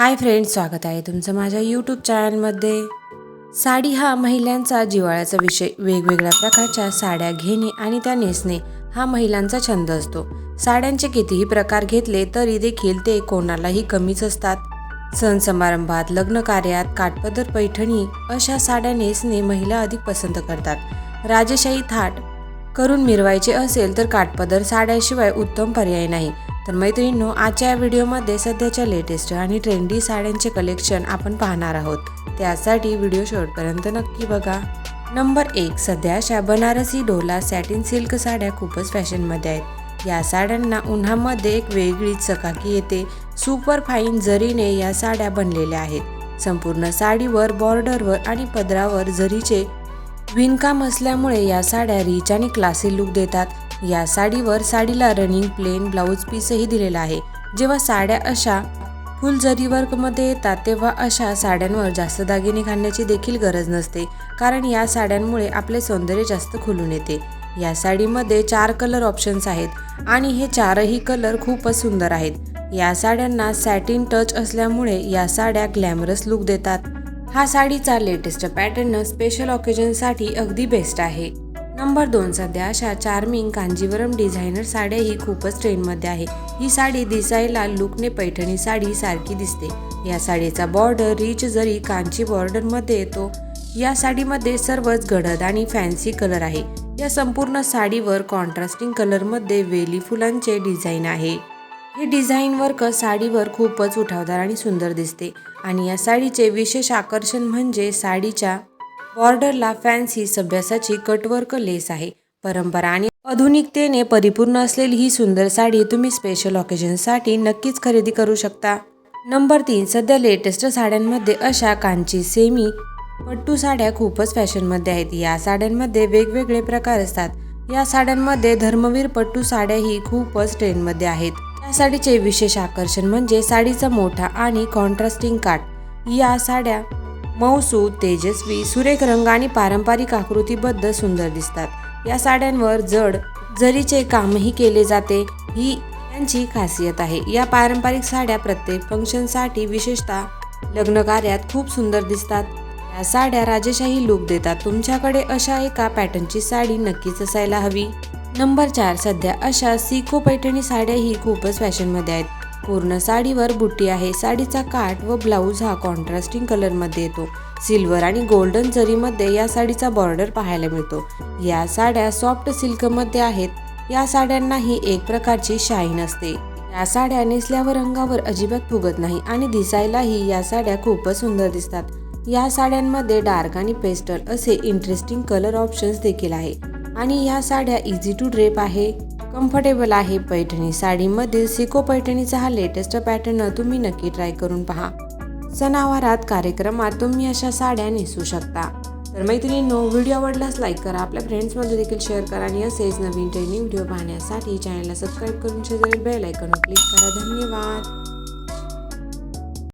Hi friends स्वागत आहे तुमचं माझ्या यूट्यूब चॅनलमध्ये साडी हा महिलांचा जिव्हाळ्याचा विषय. वेगवेगळ्या प्रकारच्या साड्या घेणे आणि त्या नेसणे हा महिलांचा छंद असतो. साड्यांचे कितीही प्रकार घेतले तरी देखील ते कोणालाही कमीच असतात. सण समारंभात लग्न कार्यात काठपदर पैठणी अशा साड्या नेसणे महिला अधिक पसंत करतात. राजेशाही थाट करून मिरवायचे असेल तर काटपदर साड्याशिवाय उत्तम पर्याय नाही. तर मैत्रिणींनो आजच्या या व्हिडिओमध्ये सध्याच्या लेटेस्ट आणि ट्रेंडी साड्यांचे कलेक्शन आपण पाहणार आहोत. त्यासाठी व्हिडिओ शेवटपर्यंत नक्की बघा. नंबर एक सध्या अशा बनारसी डोला सॅटिन सिल्क साड्या खूपच फॅशनमध्ये आहेत. या साड्यांना उन्हामध्ये एक वेगळीच चकाकी येते. सुपर फाईन जरीने या साड्या बनलेल्या आहेत. संपूर्ण साडीवर बॉर्डरवर आणि पदरावर जरीचे विणकाम असल्यामुळे या साड्या रिच आणि क्लासी लुक देतात. या साडीवर साडीला रनिंग प्लेन ब्लाऊज पीसही दिलेला आहे. जेव्हा साड्या अशा फुल जरी वर्कमध्ये येतात तेव्हा अशा साड्यांवर जास्त दागिने घालण्याची देखील गरज नसते कारण या साड्यांमुळे आपले सौंदर्य जास्त खुलून येते. या साडीमध्ये चार कलर ऑप्शन्स आहेत आणि हे चारही कलर खूपच सुंदर आहेत. या साड्यांना सॅटिन टच असल्यामुळे या साड्या ग्लॅमरस लुक देतात. हा साडीचा लेटेस्ट पॅटर्न स्पेशल ऑकेजनसाठी अगदी बेस्ट आहे. नंबर दोन सध्या अशा चार्मिंग कांजीवरम डिझायनर साड्या ही खूपच ट्रेंडमध्ये आहे. ही साडी दिसायला लुकने पैठणी साडी सारखी दिसते. या साडीचा बॉर्डर रिच जरी कांची बॉर्डरमध्ये येतो या साडीमध्ये सर्वच गडद आणि फॅन्सी कलर आहे. या संपूर्ण साडीवर कॉन्ट्रास्टिंग कलरमध्ये वेली फुलांचे डिझाईन आहे. हे डिझाईन वर्क साडीवर खूपच उठावदार आणि सुंदर दिसते. आणि या साडीचे विशेष आकर्षण म्हणजे साडीच्या बॉर्डरला फॅन्सी सभ्यासाची कटवर्क लेस आहे. परंपरा आणि आधुनिकतेने परिपूर्ण असलेली ही सुंदर साडी तुम्ही स्पेशल ऑकेजनसाठी नक्कीच खरेदी करू शकता. नंबर तीन सध्या लेटेस्ट साड्यांमध्ये अशा कांची सेमी पट्टू साड्या खूपच फॅशनमध्ये आहेत. या साड्यांमध्ये वेगवेगळे प्रकार असतात. या साड्यांमध्ये धर्मवीर पट्टू साड्याही खूपच ट्रेंडमध्ये आहेत. या साडीचे विशेष आकर्षण म्हणजे साडीचा मोठा आणि कॉन्ट्रास्टिंग काट या साड्या मौसूद तेजस्वी सुरेख रंग आणि पारंपरिक आकृतीबद्ध सुंदर दिसतात. या साड्यांवर जड जरीचे कामही केले जाते ही यांची खासियत आहे. या पारंपरिक साड्या प्रत्येक फंक्शनसाठी विशेषतः लग्न कार्यात खूप सुंदर दिसतात. या साड्या राजेशाही लुक देतात. तुमच्याकडे अशा एका पॅटर्नची साडी नक्कीच असायला हवी. नंबर चार सध्या अशा सिको पैठणी साड्याही खूपच फॅशनमध्ये आहेत. पूर्ण साडीवर बुट्टी आहे. साडीचा काठ व ब्लाऊज हा कॉन्ट्रास्टिंग कलरमध्ये येतो. सिल्वर आणि गोल्डन जरीमध्ये या साडीचा बॉर्डर पाहायला मिळतो. या साड्या सॉफ्ट सिल्कमध्ये आहेत. या साड्यांनाही एक प्रकारची शाईन असते. या साड्या नेसल्यावर रंगावर अजिबात फुगत नाही आणि दिसायलाही या साड्या खूपच सुंदर दिसतात. या साड्यांमध्ये डार्क आणि पेस्टल असे इंटरेस्टिंग कलर ऑप्शन्स देखील आहे. आणि या साड्या इझी टू ड्रेप आहे. कम्फर्टेबल आहे पैठणी. साडीमधील सिको पैठणीचा हा लेटेस्ट पॅटर्न तुम्ही नक्की ट्राय करून पहा. सणावारात कार्यक्रमात तुम्ही अशा साड्या नेसू शकता. तर मैत्रिणींनो व्हिडिओ आवडल्यास लाईक करा. आपल्या फ्रेंड्समध्ये देखील शेअर करा आणि असेच नवीन ट्रेनिंग व्हिडिओ पाहण्यासाठी चॅनलला सबस्क्राईब करून शेजारी बेल आयकॉनवर क्लिक करा. धन्यवाद!